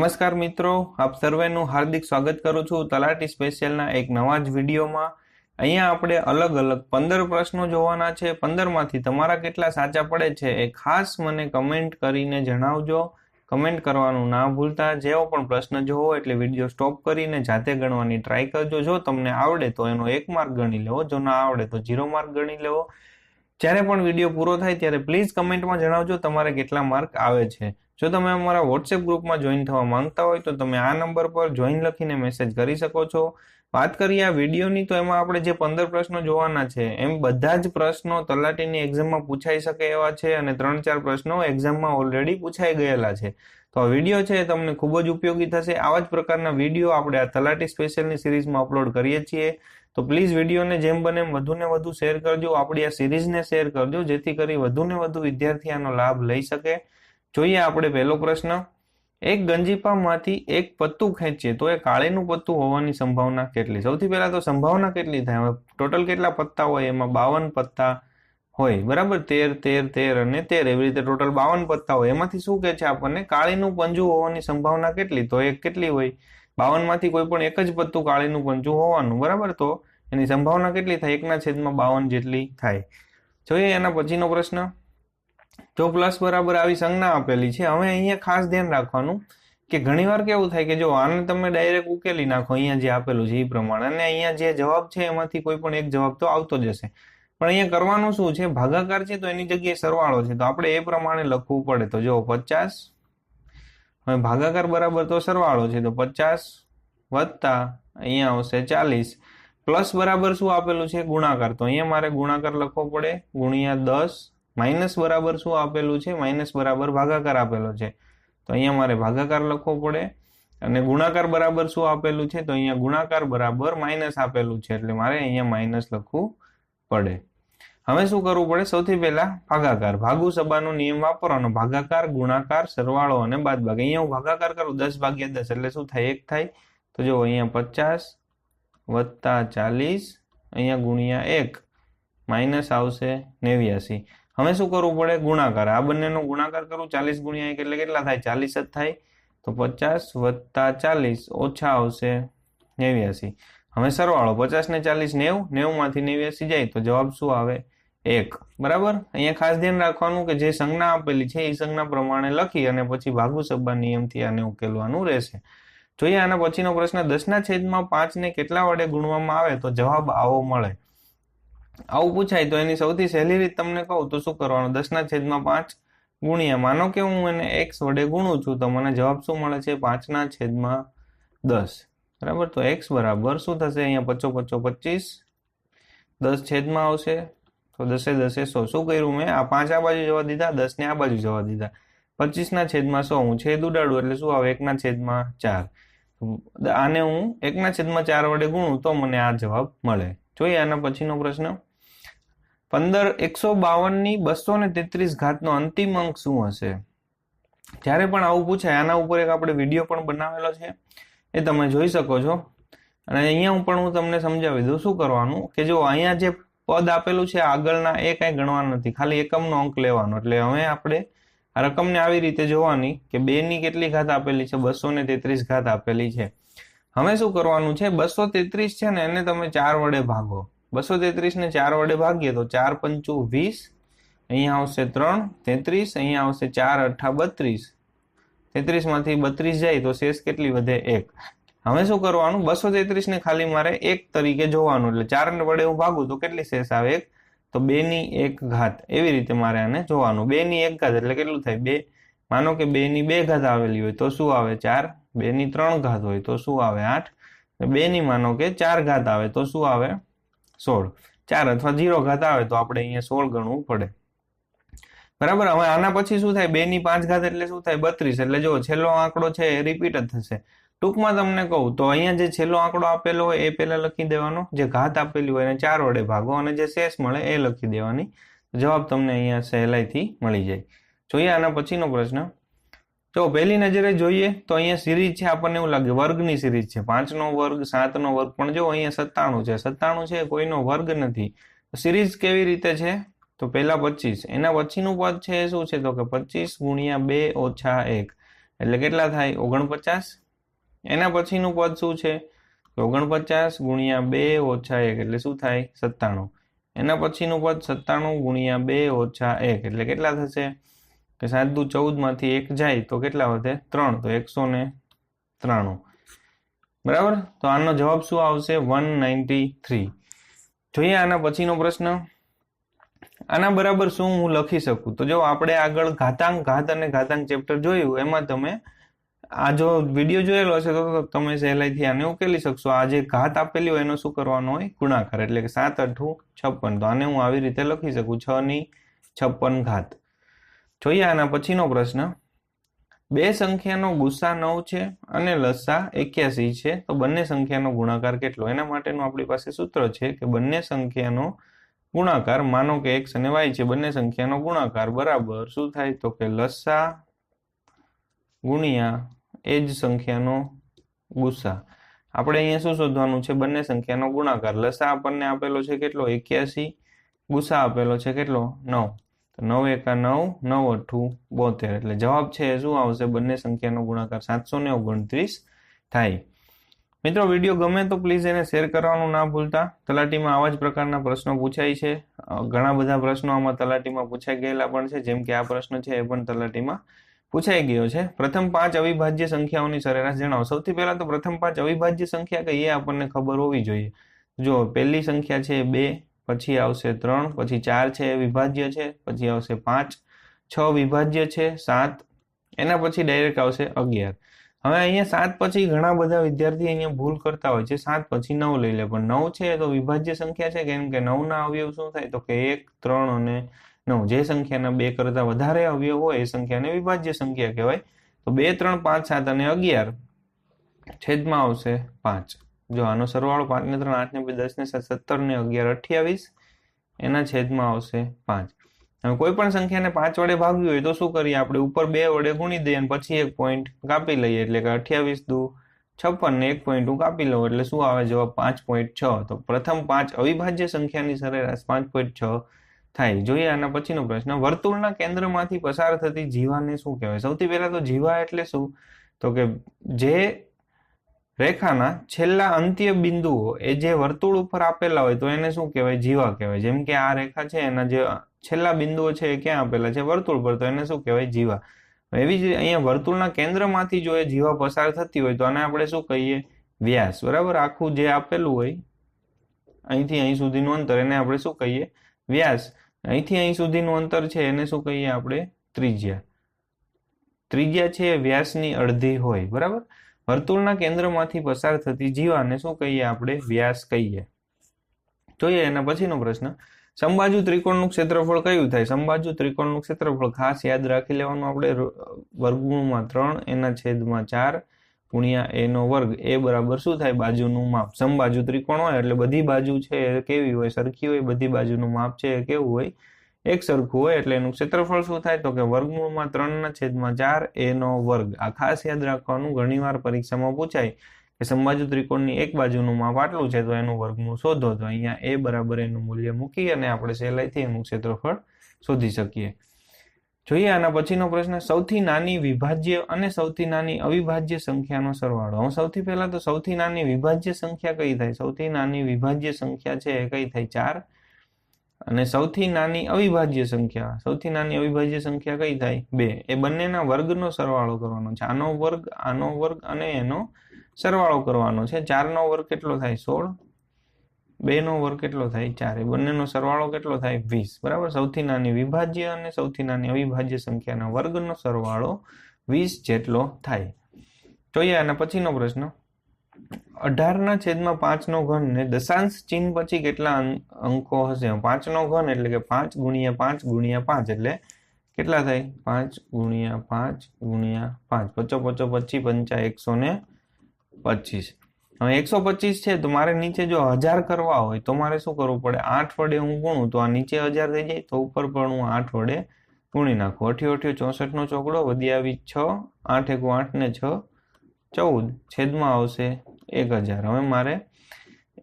નમસ્કાર મિત્રો, આપ સર્વેનું હાર્દિક સ્વાગત કરું છું તલાટી સ્પેશિયલના એક નવા જ વિડીયોમાં. અહીંયા આપણે અલગ અલગ પંદર પ્રશ્નો જોવાના છે. પંદરમાંથી તમારા કેટલા સાચા પડે છે એ ખાસ મને કમેન્ટ કરીને જણાવજો. કમેન્ટ કરવાનું ના ભૂલતા. જેવો પણ પ્રશ્ન જોવો એટલે વીડિયો સ્ટોપ કરીને જાતે ગણવાની ટ્રાય કરજો. જો તમને આવડે તો એનો એક માર્ક ગણી લેવો. જો ના આવડે તો ઝીરો માર્ક ગણી લેવો. જ્યારે પણ વીડિયો પૂરો થાય ત્યારે પ્લીઝ કમેન્ટમાં જણાવજો તમારે કેટલા માર્ક આવે છે. જો તમે અમારા વોટ્સએપ ગ્રુપમાં જોઈન થવા માંગતા હોય તો તમે આ નંબર પર જોઈન લખીને મેસેજ કરી શકો છો. વાત કરીએ આ વિડીયોની તો એમાં આપણે જે પંદર પ્રશ્નો જોવાના છે, એમ બધા જ પ્રશ્નો તલાટીની એક્ઝામમાં પૂછાઈ શકે એવા છે અને ત્રણ ચાર પ્રશ્નો એક્ઝામમાં ઓલરેડી પૂછાઈ ગયેલા છે. તો આ વીડિયો છે એ તમને ખૂબ જ ઉપયોગી થશે. આવા જ પ્રકારના વીડિયો આપણે આ તલાટી સ્પેશિયલની સિરીઝમાં અપલોડ કરીએ છીએ. તો પ્લીઝ વિડીયોને જેમ બને એમ વધુને વધુ શેર કરજો. આપણી આ સિરીઝને શેર કરજો, જેથી કરી વધુને વધુ વિદ્યાર્થી આનો લાભ લઈ શકે. જોઈએ આપણે પહેલો પ્રશ્ન. એક ગંજીપામાંથી એક પત્તું ખેંચીએ તો એ કાળીનું પત્તું હોવાની સંભાવના કેટલી? સૌથી પહેલાં તો સંભાવના કેટલી થાય? હવે ટોટલ કેટલા પત્તા હોય? એમાં બાવન પત્તા હોય. બરાબર? તેર તેર તેર અને તેર. એવી રીતે ટોટલ બાવન પત્તા હોય. એમાંથી શું કે છે આપણને? કાળીનું પંજું હોવાની સંભાવના કેટલી? તો એક કેટલી હોય? બાવનમાંથી કોઈ પણ એક જ પત્તું કાળીનું પંચું હોવાનું, બરાબર? તો એની સંભાવના કેટલી થાય? એકના છેદમાં બાવન જેટલી થાય. જોઈએ એના પછીનો પ્રશ્ન. જો પ્લસ બરાબર આવી સંજ્ઞા આપેલી છે. હવે અહીંયા ખાસ ધ્યાન રાખવાનું કે ઘણીવાર કેવું થાય કે જો આને તમે ડાયરેક્ટ ઉકેલી નાખો, અહીંયા જે આપેલું છે એ પ્રમાણે, અને અહીંયા જે જવાબ છે એમાંથી કોઈ પણ એક જવાબ તો આવતો જશે પણ અહીંયા કરવાનું શું છે? ભાગાકાર છે તો એની જગ્યાએ સરવાળો છે. તો આપણે એ પ્રમાણે લખવું પડે. તો જો પચાસ હવે ભાગાકાર બરાબર તો સરવાળો છે, તો પચાસ વત્તા અહીંયા આવશે ચાલીસ. પ્લસ બરાબર શું આપેલું છે? ગુણાકાર. તો અહીંયા મારે ગુણાકાર લખવો પડે. ગુણ્યા દસ. માઇનસ બરાબર શું આપેલું છે? માઇનસ બરાબર ભાગાકાર આપેલો છે. તો અહીંયા મારે ભાગાકાર લખવો પડે. અને ગુણાકાર બરાબર શું આપેલું છે? તો અહીંયા ગુણાકાર બરાબર માઇનસ આપેલું છે. એટલે મારે અહીંયા માઇનસ લખવું પડે. હવે શું કરવું પડે? સૌથી પહેલા ભાગાકાર. ભાગુ સભાનો નિયમ વાપરવાનો. ભાગાકાર, ગુણાકાર, સરવાળો અને બાદ ભાગ અહીંયા હું ભાગાકાર કરું. દસ ભાગ્યા દસ. એટલે શું થાય? એક થાય. તો જો અહીંયા પચાસ વત્તા ચાલીસ. અહીંયા ગુણ્યા એક. માઇનસ આવશે નેવ્યાસી. હવે શું કરવું પડે? ગુણાકાર. આ બંનેનો ગુણાકાર કરું. ચાલીસ ગુણ્યા એક એટલે કેટલા થાય? ચાલીસ જ થાય. તો પચાસ વત્તા ચાલીસ ઓછા આવશે નેવ્યાસી. હવે સરવાળો પચાસ ને ચાલીસ નેવું નેવું માંથી નેવ્યાસી જાય તો જવાબ શું આવે? એક. બરાબર? અહીંયા ખાસ ધ્યાન રાખવાનું કે જે સંજ્ઞા આપેલી છે એ સંજ્ઞા પ્રમાણે લખી અને પછી ભાગુ સભા નિયમથી આને ઉકેલવાનું રહેશે. જોઈએ આના પછીનો પ્રશ્ન, દસના છેદમાં પાંચને કેટલા વડે ગુણવામાં આવે તો જવાબ આવો મળે. આવું પૂછાય તો એની સૌથી સહેલી રીત તમને કહું તો શું કરવાનું? દસના છેદમાં પાંચ ગુણ્યા, માનો કે હું એને એક્સ વડે ગુણું છું તો મને જવાબ શું મળે છે? પાંચના છેદમાં દસ. બરાબર? તો એક્સ બરાબર શું થશે? અહીંયા પચો પચો પચીસ. દસ છેદમાં આવશે. તો દસે દસે સો. શું કર્યું મેં? આ પાંચ આ બાજુ જવા દીધા, દસને આ બાજુ જવા દીધા. પચીસના છેદમાં સો. હું છેદ ઉડાડું એટલે શું આવે? એકના છેદમાં ચાર. આને હું એકના છેદમાં ચાર વડે ગુણું તો મને આ જવાબ મળે. જોઈએ આના પછીનો પ્રશ્ન. પંદર એકસો બાવનની બસો ને તેત્રીસ ઘાતનો અંતિમ અંક શું હશે? જ્યારે પણ આવું પૂછાય, આના ઉપર એક આપણે વીડિયો પણ બનાવેલો છે. એ તમે જોઈ શકો છો. અને અહીંયા હું પણ હું તમને સમજાવી દઉં શું કરવાનું કે જો અહીંયા જે પદ આપેલું છે આગળના એ કાંઈ ગણવાનું નથી, ખાલી એકમનો અંક લેવાનો. એટલે હવે આપણે આ રકમને આવી રીતે જોવાની કે બેની કેટલી ઘાત આપેલી છે, બસો ને તેત્રીસ ઘાત આપેલી છે. હવે શું કરવાનું છે, બસો તેત્રીસ છે ને એને તમે ચાર વડે ભાગો. બસો તેત્રીસ ને ચાર વડે ભાગીએ તો ચાર પંચુ વીસ, અહીંયા આવશે ત્રણ તેત્રીસ, અહીંયા આવશે ચાર અઠા બત્રીસ. તેત્રીસમાંથી બત્રીસ જાય તો શેષ કેટલી વધે એક. હવે શું કરવાનું? બસો તેત્રીસ ને ખાલી મારે એક તરીકે જોવાનું. એટલે ચાર વડે હું ભાગું તો કેટલી શેષ આવે એક? તો બે ની એક ઘાત. એવી રીતે મારે આને જોવાનું. બે ની એક ઘાત એટલે કેટલું થાય? બે. માનો કે બે ની બે ઘાત આવેલી હોય તો શું આવે? ચાર. બે ની ત્રણ ઘાત હોય તો શું આવે? આઠ. બે ની માનો કે ચાર ઘાત આવે તો શું આવે? સોળ. ચાર અથવા જીરો ઘાત આવે તો આપણે અહીંયા સોળ ગણવું પડે. બરાબર, હવે આના પછી શું થાય? બે ની પાંચ ઘાત એટલે શું થાય? બત્રીસ. એટલે જો છેલ્લો આંકડો છે એ રિપીટ જ થશે. ટૂંકમાં તમને કહું, તો અહીંયા જે છેલ્લો આંકડો આપેલો હોય, એ પહેલા લખી દેવાનો. જે ઘાત આપેલી હોય એને ચાર વડે ભાગો અને જે શેષ મળે એ લખી દેવાની. જવાબ તમને અહીંયા સહેલાઈથી મળી જાય. જોઈએ આના પછીનો પ્રશ્ન. જો પહેલી નજરે જોઈએ, તો અહીંયા સિરીઝ છે, આપણને એવું લાગે વર્ગની સિરીઝ છે. પાંચનો વર્ગ, સાતનો વર્ગ, પણ જો અહીંયા સત્તાણું છે. સત્તાણું છે, કોઈનો વર્ગ નથી. સિરીઝ કેવી રીતે છે? તો પહેલા પચીસ. એના પછીનું પદ છે એ શું છે? તો કે પચીસ ગુણ્યા બે ઓછા એક. એટલે કેટલા થાય? ઓગણપચાસ. એના પછીનું પદ શું છે? ઓગણપચાસ ગુણ્યા બે ઓછા એક. એટલે શું થાય? સત્તાણું. એના પછીનું પદ સત્તાણું ગુણ્યા બે ઓછા એક. એટલે કેટલા થશે? કે સાત દુ ચૌદમાંથી એક જાય તો કેટલા વધે? ત્રણ. તો એકસો ને ત્રાણું. બરાબર? તો આનો જવાબ શું આવશે? One ninety three. જોઈએ આના પછીનો પ્રશ્ન. આના બરાબર શું હું લખી શકું? તો જો આપણે આગળ ઘાતાંક, ઘાત અને ઘાતાંક ચેપ્ટર જોયું, એમાં તમે આ જો વીડિયો જોયેલો હશે તો તમે સહેલાઈથી આને ઉકેલી શકશો. આ જે ઘાત આપેલી હોય એનો શું કરવાનો હોય? ગુણાકાર, એટલે કે સાત અઠું છપ્પન. તો આને હું આવી રીતે લખી શકું, છ ની છપ્પન ઘાત. જોઈએ આના પછીનો પ્રશ્ન. બે સંખ્યાનો ગુસ્સા નવ છે અને લસા એક્યાસી છે. તો બંને સંખ્યાનો ગુણાકાર કેટલો? એના માટેનું આપણી પાસે સૂત્ર છે કે બંને સંખ્યાનો ગુણાકાર માનો કે એક્સ અને વાય છે, બંને સંખ્યાનો ગુણાકાર, બરાબર. શું થાય? તો કે લસા ગુણ્યા એ જ સંખ્યાનો ગુસ્સા આપણે અહીંયા શું શોધવાનું છે? બંને સંખ્યાનો ગુણાકાર. લસા આપણને આપેલો છે કેટલો? એક્યાસી. ગુસ્સા આપેલો છે કેટલો? નવ. તો નવ એકા નવ નવ અઠ્ઠું, બોતેર. એટલે જવાબ છે શું આવશે? બંને સંખ્યાનો ગુણાકાર સાતસો ને ઓગણત્રીસ થાય. મિત્રો વીડિયો ગમે તો પ્લીઝ એને શેર કરવાનું ના ભૂલતા. તલાટીમાં આવા જ પ્રકારના પ્રશ્નો પૂછાય છે. ઘણા બધા પ્રશ્નો આમાં તલાટીમાં પૂછાઈ ગયેલા પણ છે. જેમ કે આ પ્રશ્ન છે એ પણ તલાટીમાં પૂછાઈ ગયો છે. પ્રથમ પાંચ અવિભાજ્ય સંખ્યાઓની સરેરાશ જણાવો. સૌથી પહેલા તો પ્રથમ પાંચ અવિભાજ્ય સંખ્યા કઈ એ આપણને ખબર હોવી જોઈએ. જો પહેલી સંખ્યા છે બે, પછી આવશે ત્રણ, પછી ચાર છે એ વિભાજ્ય છે, પછી આવશે પાંચ, છ વિભાજ્ય છે, સાત, એના પછી ડાયરેક્ટ આવશે અગિયાર. હવે અહીંયા સાત પછી ઘણા બધા વિદ્યાર્થી અહીંયા ભૂલ કરતા હોય છે. સાત પછી નવ લઈ લે, પણ નવ છે તો વિભાજ્ય સંખ્યા છે, કેમ કે નવના અવયવ શું થાય? તો કે એક, ત્રણ અને નવ. જે સંખ્યાના બે કરતા વધારે અવયવ હોય, એ સંખ્યાને વિભાજ્ય સંખ્યા કહેવાય. તો બે, ત્રણ, પાંચ, સાત અને અગિયાર છેદમાં આવશે પાંચ. જો આનો સરવાળો પાંચ ને ત્રણ આઠ ને બે દસ ને સાત સત્તર ને અગિયાર, અઠ્યાવીસ, એના છેદમાં આવશે પાંચ. હવે કોઈ પણ સંખ્યાને પાંચ વડે ભાગવી હોય તો શું કરીએ આપણે? ઉપર બે વડે ગુણી દઈએ અને પછી એક પોઈન્ટ કાપી લઈએ એટલે કે અઠ્યાવીસ દુ છપ્પન ને એક પોઈન્ટ હું કાપી લઉં એટલે શું આવે? જવાબ પાંચ પોઈન્ટ છ. તો પ્રથમ પાંચ અવિભાજ્ય સંખ્યાની સરેરાશ પાંચ પોઈન્ટ છ થાય. જોઈએ આના પછીનો પ્રશ્ન. વર્તુળના કેન્દ્રમાંથી પસાર થતી જીવાને શું કહેવાય? સૌથી પહેલા તો જીવા એટલે શું? તો કે જે રેખાના છેલ્લા અંત્ય બિંદુઓ એ જે વર્તુળ ઉપર આપેલા હોય તો એને શું કહેવાય? જીવા કહેવાય. જેમ કે આ રેખા છે, એના જે છેલ્લા બિંદુઓ છે એ ક્યાં આપેલા છે? વર્તુળ પર. તો એને શું કહેવાય? જીવા. એવી જ અહીંયા વર્તુળના કેન્દ્રમાંથી જો એ જીવા પસાર થતી હોય તો આને આપણે શું કહીએ? વ્યાસ. બરાબર? આખું જે આપેલું હોય, અહીંથી અહીં સુધીનું અંતર એને આપણે શું કહીએ? વ્યાસ. અહીંથી અહીં સુધીનું અંતર છે એને શું કહીએ આપણે? ત્રિજ્યા. ત્રિજ્યા છે વ્યાસની અડધી હોય. બરાબર? વર્તુળના કેન્દ્રમાંથી પસાર થતી જીવાને શું કહીએ આપણે? વ્યાસ કહીએ. જોઈએ એના પછીનો પ્રશ્ન. સંબાજુ ત્રિકોણનું ક્ષેત્રફળ કયું થાય? સંબાજુ ત્રિકોણનું ક્ષેત્રફળ ખાસ યાદ રાખી લેવાનું આપણે. વર્ગમૂળમાં ત્રણ, એના છેદમાં ચાર, ગુણ્યા એનો વર્ગ. એ બરાબર શું થાય? બાજુનું માપ. સંબાજુ ત્રિકોણ હોય એટલે બધી બાજુ છે એ કેવી હોય? સરખી હોય? બધી બાજુનું માપ છે એ કેવું હોય? એક સરખું હોય એટલે એનું ક્ષેત્રફળ શું થાય? તો કે વર્ગમૂળમાં ત્રણના છેદમાં ચાર એનો વર્ગ. આ ખાસ યાદ રાખવાનું, ઘણીવાર પરીક્ષામાં પૂછાય કે સંબાજુ ત્રિકોણની એક બાજુનું માપ આટલું છે તો એનું વર્ગમૂળ શોધો. તો અહીંયા એ બરાબર એનું મૂલ્ય મૂકી અને આપણે સહેલાઈથી એનું ક્ષેત્રફળ શોધી શકીએ. જોઈએ આના પછીનો પ્રશ્ન, સૌથી નાની વિભાજ્ય અને સૌથી નાની અવિભાજ્ય સંખ્યાનો સરવાળો. હું સૌથી પહેલા તો સૌથી નાની વિભાજ્ય સંખ્યા કઈ થાય? સૌથી નાની વિભાજ્ય સંખ્યા છે એ કઈ થાય? ચાર. અને સૌથી નાની અવિભાજ્ય સંખ્યા, સૌથી નાની અવિભાજ્ય સંખ્યા કઈ થાય? બે. એ બંનેના વર્ગનો સરવાળો કરવાનો છે. આનો વર્ગ આનો વર્ગ અને એનો સરવાળો કરવાનો છે. ચારનો વર્ગ કેટલો થાય? સોળ. બેનો વર્ગ કેટલો થાય? ચાર. એ બંનેનો સરવાળો કેટલો થાય? વીસ. બરાબર? સૌથી નાની વિભાજ્ય અને સૌથી નાની અવિભાજ્ય સંખ્યાના વર્ગનો સરવાળો વીસ જેટલો થાય. જોઈએ આના પછીનો પ્રશ્ન. અઢારના છેદમાં પાંચનો ઘન ને દશાંશ ચિહ્ન પછી કેટલા અંકો હશે? પાંચનો ઘન એટલે કે પાંચ ગુણ્યા પાંચ ગુણ્યા પાંચ એટલે કેટલા થાય? પાંચ ગુણ્યા પાંચ ગુણ્યા પાંચ. પચો પચો પચીસ પંચા એકસો ને પચીસ. હવે એકસો પચીસ છે તો મારે નીચે જો હજાર કરવા હોય તો મારે શું કરવું પડે? આઠ વડે હું ગુણું તો આ નીચે હજાર થઈ જાય તો ઉપર પણ હું આઠ વડે ગુણી નાખું. અઠ્યો અઠ્યો ચોસઠનો ચોકડો વધી આવી છ. આઠ એક આઠ ને છ. ચૌદ છેદમાં આવશે એક હજાર. હવે મારે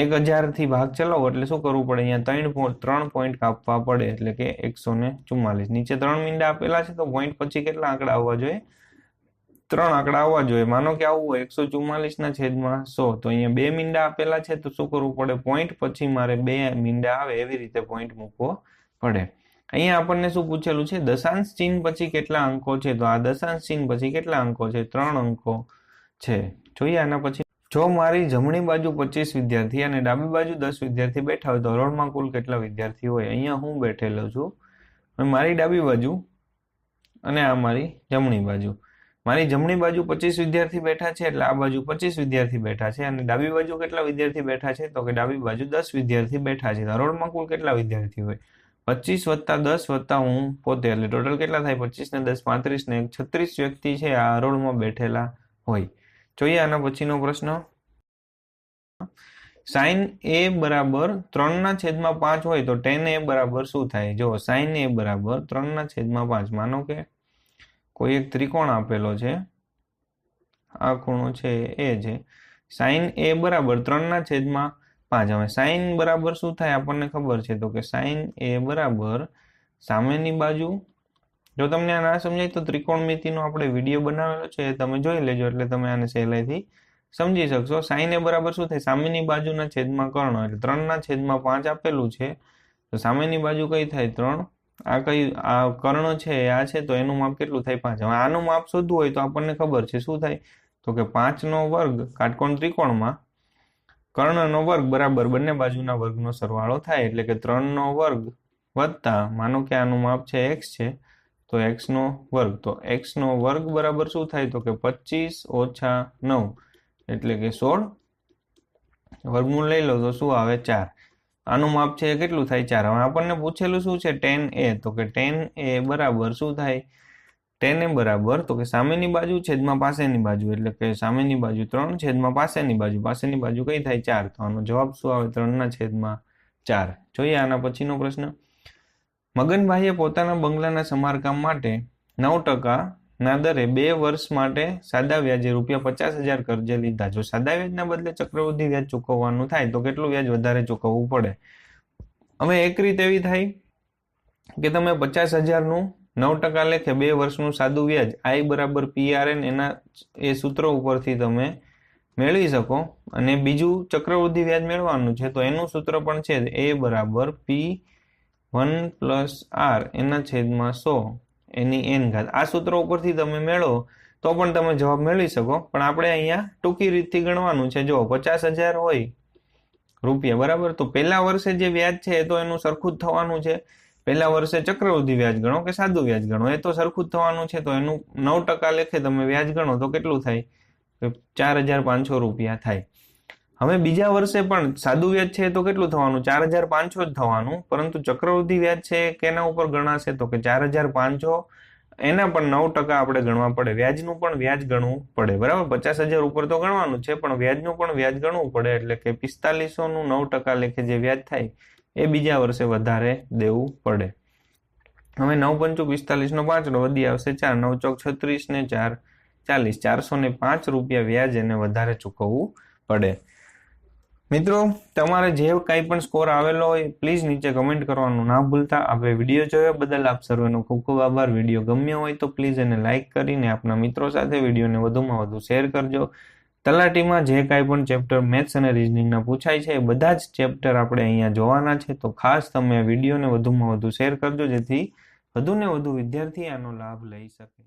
એક હજારથી ભાગ ચલાવો એટલે શું કરવું પડે? અહીંયા ત્રણ ત્રણ પોઈન્ટ કાપવા પડે એટલે કે એકસો ને ચુમ્માલીસ. નીચે ત્રણ મીંડા આપેલા છે તો પોઈન્ટ પછી કેટલા આંકડા આવવા જોઈએ? ત્રણ આંકડા આવવા જોઈએ. માનો કે આવું હોય, એકસો ચુમ્માલીસના છેદમાં સો. તો અહીંયા બે મીંડા આપેલા છે તો શું કરવું પડે? પોઈન્ટ પછી મારે બે મીંડા આવે એવી રીતે પોઈન્ટ મૂકવો પડે. અહીંયા આપણને શું પૂછેલું છે? દશાંશ ચિહ્ન પછી કેટલા અંકો છે? તો આ દશાંશ ચિહ્ન પછી કેટલા અંકો છે? ત્રણ અંકો. છે. જોઈએ આના પછી. જો મારી જમણી બાજુ પચીસ વિદ્યાર્થી અને ડાબી બાજુ દસ વિદ્યાર્થી બેઠા હોય તો હરોળમાં કુલ કેટલા વિદ્યાર્થી હોય? અહીંયા હું બેઠેલો છું. મારી ડાબી બાજુ અને આ મારી જમણી બાજુ. મારી જમણી બાજુ પચીસ વિદ્યાર્થી બેઠા છે એટલે આ બાજુ પચીસ વિદ્યાર્થી બેઠા છે અને ડાબી બાજુ કેટલા વિદ્યાર્થી બેઠા છે? તો કે ડાબી બાજુ દસ વિદ્યાર્થી બેઠા છે. હરોળમાં કુલ કેટલા વિદ્યાર્થી હોય? પચીસ વત્તા દસ વત્તા હું પોતે એટલે ટોટલ કેટલા થાય? પચીસ ને દસ પાંત્રીસ ને છત્રીસ વ્યક્તિ છે આ હરોળમાં બેઠેલા હોય. જોઈએ આના પછીનો પ્રશ્ન. સાઈન એ બરાબર ત્રણના છેદમાં પાંચ હોય તો ટેન એ બરાબર શું થાય? જો સાઈન એ બરાબર ત્રણના છેદમાં પાંચ. માનો કે કોઈ એક ત્રિકોણ આપેલો છે. આ ખૂણો છે એ છે. સાઈન એ બરાબર ત્રણના છેદમાં પાંચ. હવે સાઈન બરાબર શું થાય આપણને ખબર છે? તો કે સાઈન એ બરાબર સામેની બાજુ જો તમને આ ના સમજાય તો ત્રિકોણમિતિનો આપણે વીડિયો બનાવેલો છે એ તમે જોઈ લેજો એટલે તમે આને સહેલાઈથી સમજી શકશો. સાઈન એ બરાબર શું થાય? સામેની બાજુના છેદમાં કર્ણ એટલે ત્રણના છેદમાં પાંચ આપેલું છે. તો સામેની બાજુ કઈ થાય? ત્રણ. આ કઈ, આ કર્ણ છે, આ છે, તો એનું માપ કેટલું થાય? પાંચ. હવે આનું માપ શોધવું હોય તો આપણને ખબર છે શું થાય? તો કે પાંચનો વર્ગ કાટકોણ ત્રિકોણમાં કર્ણનો વર્ગ બરાબર બંને બાજુના વર્ગનો સરવાળો થાય. એટલે કે ત્રણનો વર્ગ વત્તા, માનો કે આનું માપ છે એક્સ છે તો એક્સનો વર્ગ. તો એક્સનો વર્ગ બરાબર શું થાય? તો કે પચીસ ઓછા નવ. એટલે કે સોળ. વર્ગમૂળ લઈ લો તો શું આવે? ચાર. આનું માપ છે કેટલું થાય? ચાર. હવે આપણને પૂછેલું શું છે? Ten A. તો કે ટેન એ બરાબર શું થાય? ટેન એ બરાબર. તો કે સામેની બાજુ છેદમાં પાસેની બાજુ. એટલે કે સામેની બાજુ ત્રણ, છેદમાં પાસેની બાજુ. પાસેની બાજુ કઈ થાય? ચાર. તો આનો જવાબ શું આવે? ત્રણના છેદમાં ચાર. જોઈએ આના પછીનો પ્રશ્ન. મગનભાઈએ પોતાના બંગલાના સમારકામ માટે નવ ટકાના દરે બે વર્ષ માટે સાદા વ્યાજે રૂપિયા પચાસ હજાર કર્જે લીધા. જો સાદા વ્યાજના બદલે ચક્રવૃદ્ધિ વ્યાજ ચૂકવવાનું થાય, તો કેટલું વ્યાજ વધારે ચૂકવવું પડે? હવે એક રીત એવી થાય કે તમે પચાસ હજારનું નવ ટકા લેખે બે વર્ષનું સાદું વ્યાજ આઈ બરાબર પીઆરએન એના એ સૂત્ર ઉપરથી તમે મેળવી શકો અને બીજું ચક્રવૃદ્ધિ વ્યાજ મેળવવાનું છે, તો એનું સૂત્ર પણ છે એ બરાબર પી વન પ્લસ આર એના છેદમાં સો, એની એન ઘાત. આ સૂત્રો ઉપરથી તમે મેળવો તો પણ તમે જવાબ મેળવી શકો. પણ આપણે અહીંયા ટૂંકી રીતથી ગણવાનું છે. જો પચાસ હજાર હોય રૂપિયા, બરાબર? તો પહેલા વર્ષે જે વ્યાજ છે એ તો એનું સરખું જ થવાનું છે. પહેલા વર્ષે ચક્રવૃદ્ધિ વ્યાજ ગણો કે સાદું વ્યાજ ગણો? એ તો સરખું જ થવાનું છે. તો એનું નવ ટકા લેખે તમે વ્યાજ ગણો તો કેટલું થાય? ચાર હજાર પાંચસો રૂપિયા થાય. હવે બીજા વર્ષે પણ સાદું વ્યાજ છે તો કેટલું થવાનું? ચાર હજાર પાંચસો જ થવાનું. પરંતુ ચક્રવૃદ્ધિ વ્યાજ છે કેના ઉપર ગણાશે? તો કે ચાર હજાર પાંચસો. એના પણ નવ ટકા આપણે ગણવા પડે. વ્યાજનું પણ વ્યાજ ગણવું પડે. બરાબર? પચાસ હજાર ઉપર તો ગણવાનું છે, પણ વ્યાજનું પણ વ્યાજ ગણવું પડે. એટલે કે પિસ્તાલીસો નું નવ ટકા લેખે જે વ્યાજ થાય, એ બીજા વર્ષે વધારે દેવું પડે. હવે નવ પંચુ પિસ્તાલીસ નો પાંચ વધી આવશે ચાર. નવ ચોક છત્રીસ ને ચાર ચાલીસ. ચારસો ને પાંચ રૂપિયા વ્યાજ એને વધારે ચૂકવવું પડે. મિત્રો, તમારે જે કાંઈ પણ સ્કોર આવેલો હોય પ્લીઝ નીચે કમેન્ટ કરવાનું ના ભૂલતા. આપણે વીડિયો જોયો, બદલ આપ સર્વેનો ખૂબ ખૂબ આભાર. વીડિયો ગમ્યો હોય તો પ્લીઝ એને લાઇક કરીને આપના મિત્રો સાથે વિડીયોને વધુમાં વધુ શેર કરજો. તલાટીમાં જે કાંઈ પણ ચેપ્ટર મેથ્સ અને રિઝનિંગના પૂછાય છે, એ બધા જ ચેપ્ટર આપણે અહીંયા જોવાના છે. તો ખાસ તમે વિડીયોને વધુમાં વધુ શેર કરજો, જેથી વધુને વધુ વિદ્યાર્થી આનો લાભ લઈ શકે.